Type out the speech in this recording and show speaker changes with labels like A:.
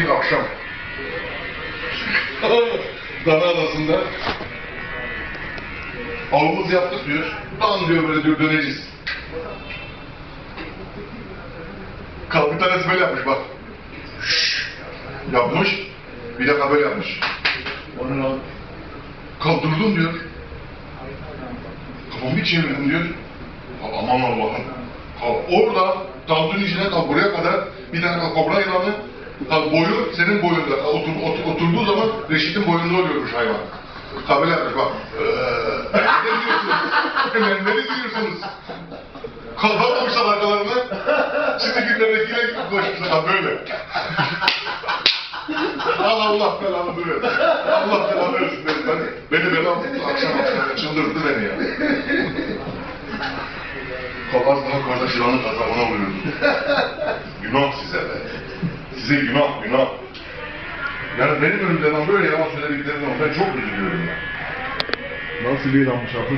A: Bir akşam. Dana adasında avımız yaptık diyor. Lan diyor böyle diyor döneceğiz. Kalk bir tanesi böyle yapmış bak. Şşş. Yapmış. Bir dakika böyle yapmış.
B: Onu
A: Kaldırdım diyor. Kafamı bir çevirdim diyor. Aman Allah'ım. Orada tandırın içine kal buraya kadar bir tane kobra yılanı boyu senin boyunda otur, otur- oturduğu zaman Reşit'in boyunda oluyormuş hayvan. Kabile yapmış bak. Ne diyorsunuz? ne diyorsunuz? Kalkamamışlar arkalarına. Şimdi günlerdekiyle koşmuşlar böyle. Allah Allah belanı versin. Allah belanı versin dedim ben. Beni belam akşam akşam çıldırttı beni ya. Papaz daha kardeş yılanın kazabına vuruyordu. Size günah, günah. Yani benim önümden böyle yalan söylediklerini ben çok üzülüyorum ya.
B: nasıl bir inanmış artık?